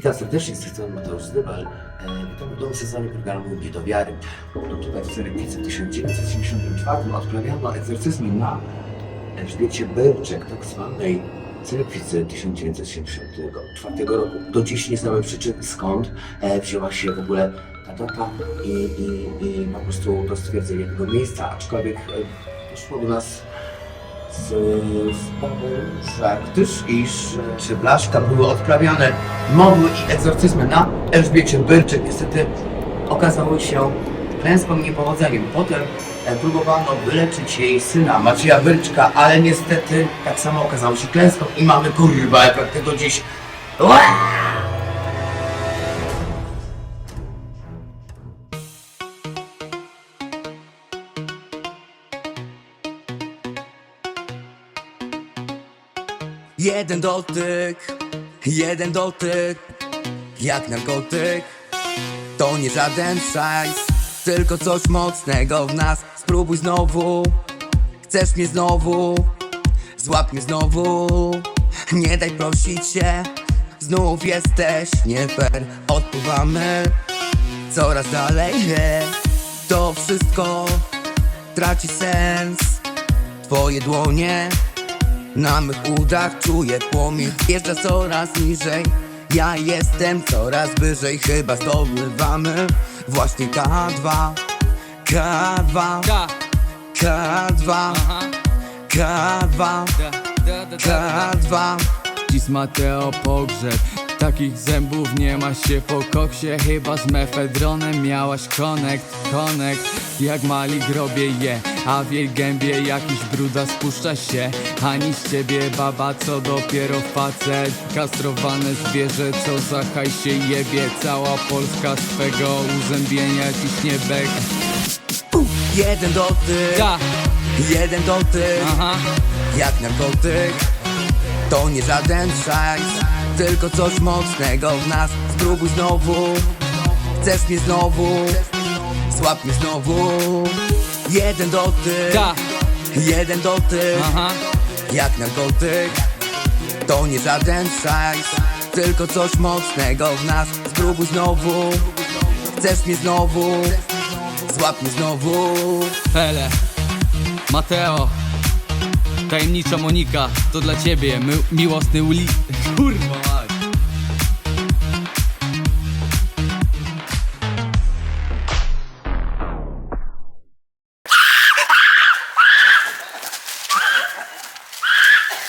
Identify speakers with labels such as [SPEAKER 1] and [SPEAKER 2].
[SPEAKER 1] Witam serdecznie, z tej strony Mateusz Zdybal. Witam w nowym sezonie programu Nie do wiary. To tutaj w Cerepicy w 1974 odprawiano egzorcyzmy na Elżbiecie Belczek, tak zwanej Cerepicy 1974 roku. Do dziś nie znamy przyczyn, skąd e, wzięła się w ogóle ta data i, i, i po prostu to stwierdzenie tego miejsca, aczkolwiek e, doszło do nas z że gdyż iż czy blaszka były odprawiane modły i egzorcyzmy na Elżbiecie Byrczyk, niestety okazały się klęską niepowodzeniem. Potem e, próbowano wyleczyć jej syna Macieja Byrczka, ale niestety tak samo okazało się klęską i mamy kurwa efekt tego dziś. Ua!
[SPEAKER 2] Jeden dotyk, jeden dotyk, jak narkotyk. To nie żaden szajs, tylko coś mocnego w nas. Spróbuj znowu, chcesz mnie znowu, złap mnie znowu. Nie daj prosić się, znów jesteś nie fair. Odpływamy coraz dalej, to wszystko traci sens. Twoje dłonie na mych udach czuję płomień Wjeżdża coraz niżej. Ja jestem coraz wyżej Chyba zdobywamy Właśnie K2 K2
[SPEAKER 3] K,
[SPEAKER 2] K2
[SPEAKER 3] aha,
[SPEAKER 2] K2
[SPEAKER 3] da, da, da, da.
[SPEAKER 2] K2
[SPEAKER 3] Dziś Mateo pogrzeb Takich zębów nie ma się po koksie Chyba z mefedronem miałaś konekt, konekt Jak mali grobie je A w jej gębie jakiś bruda spuszcza się. Ani z ciebie baba, co dopiero facet. Kastrowane zwierzę, co za haj się jebie. Cała Polska swego uzębienia ciśnie bek.
[SPEAKER 2] Jeden dotyk.
[SPEAKER 3] Da,
[SPEAKER 2] Jeden dotyk.
[SPEAKER 3] Aha,
[SPEAKER 2] Jak narkotyk To nie żaden szajs Tylko coś mocnego w nas. Spróbuj znowu. Chcesz mnie znowu? Złap mnie znowu. Jeden dotyk.
[SPEAKER 3] Da,
[SPEAKER 2] Jeden dotyk.
[SPEAKER 3] Aha.
[SPEAKER 2] Jak narkotyk. To nie żaden szajs. Tylko coś mocnego w nas. Spróbuj znowu. Chcesz mnie znowu? Złap mnie znowu.
[SPEAKER 3] Pele, Mateo, tajemnicza Monika, to dla ciebie, my, miłosny uli... Kurwa.